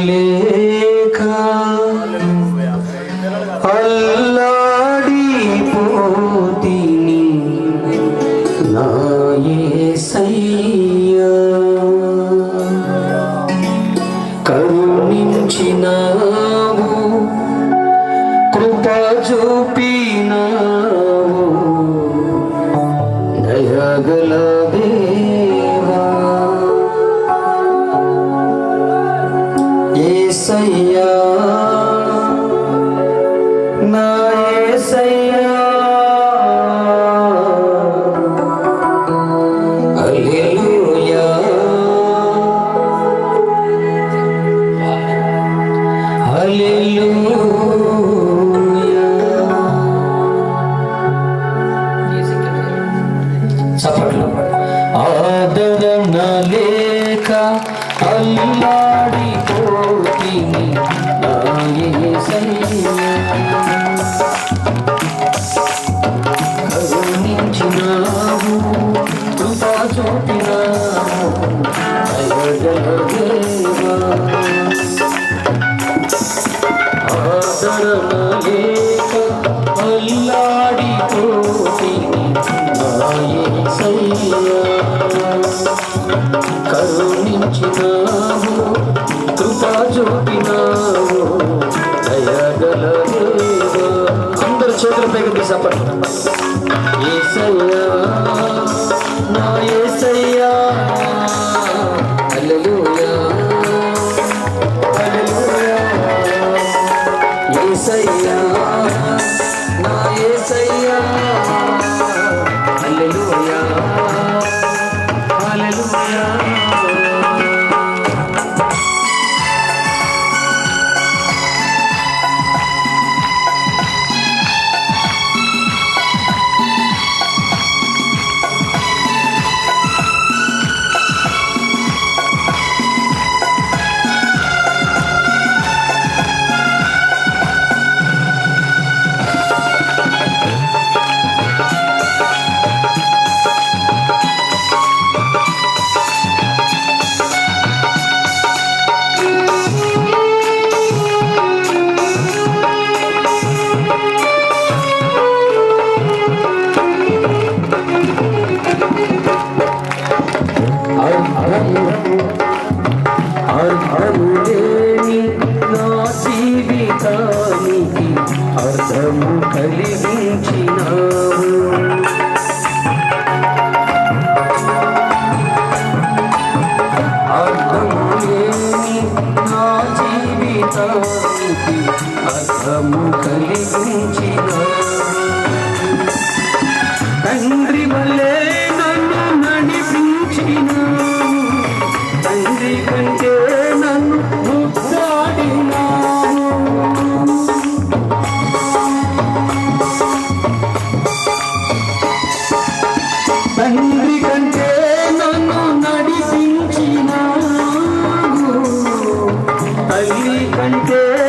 లేక అల్లాడిపోతిని నా యేసయ్యా కరుణించినావు కృప చూపినావు దయగల చప్పట్లు ఆదరణ లేక అల్లాడిపోతిని ఉంచినావు కృపా చూపినావు దయగల అందరు చేతుల పైకి సపట్ ఏసయ్యా నా ఏసయ్యా. హల్లెలూయా హల్లెలూయా. ఏసయ్యా. జీవము కలిగించినావు. అర్థము నా జీవితానికి అర్థము కలిగించి घंटे